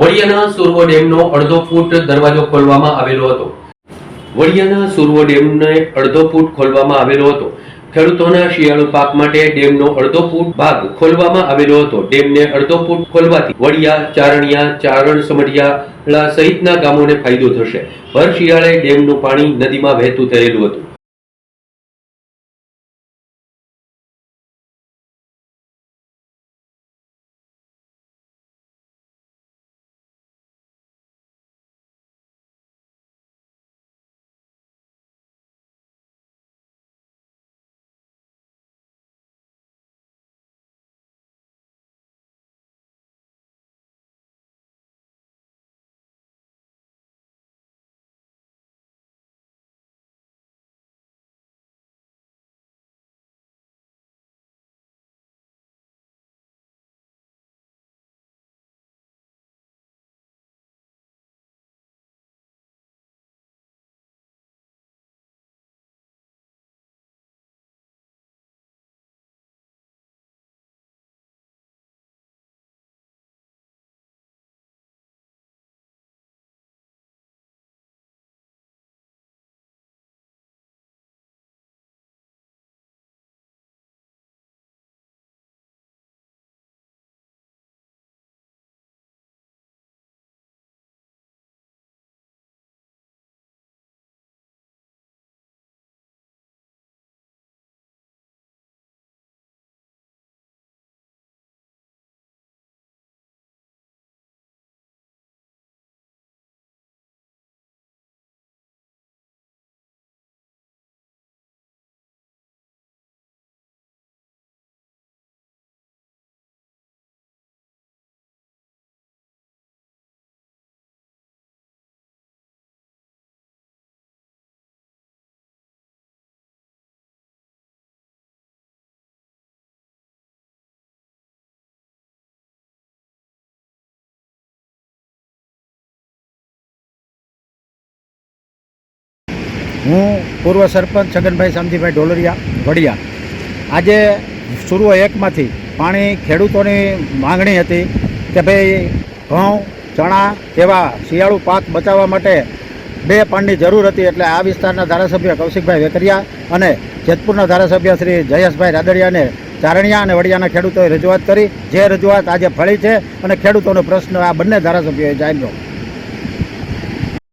વડિયાના સુરવો ડેમનો અડધો ફૂટ દરવાજો ખોલવામાં આવેલો હતો. વડિયાના સુરવો ડેમને અડધો ફૂટ ખોલવામાં આવેલો હતો. ખેડૂતોના શિયાળુ પાક માટે ડેમનો અડધો ફૂટ ભાગ ખોલવામાં આવેલો હતો. ડેમને અડધો ફૂટ ખોલવાથી વડિયા, ચારણિયા, ચારણ સમઢિયાળા સહિતના ગામોને ફાયદો થશે. ભર શિયાળે ડેમનું પાણી નદીમાં વહેતું થયેલું હતું. હું પૂર્વ સરપંચ છગનભાઈ શામજીભાઈ ઢોલરિયા, વડિયા. આજે શરૂ એકમાંથી પાણી ખેડૂતોની માંગણી હતી કે ભાઈ ઘઉં, ચણા જેવા શિયાળુ પાક બચાવવા માટે બે પાણીની જરૂર હતી એટલે આ વિસ્તારના ધારાસભ્ય કૌશિકભાઈ વેકરિયા અને જેતપુરના ધારાસભ્ય શ્રી જયેશભાઈ રાદડિયાને ચારણિયા અને વડિયાના ખેડૂતોએ રજૂઆત કરી. જે રજૂઆત આજે ફળી છે અને ખેડૂતોનો પ્રશ્ન આ બંને ધારાસભ્યોએ જામ્યો.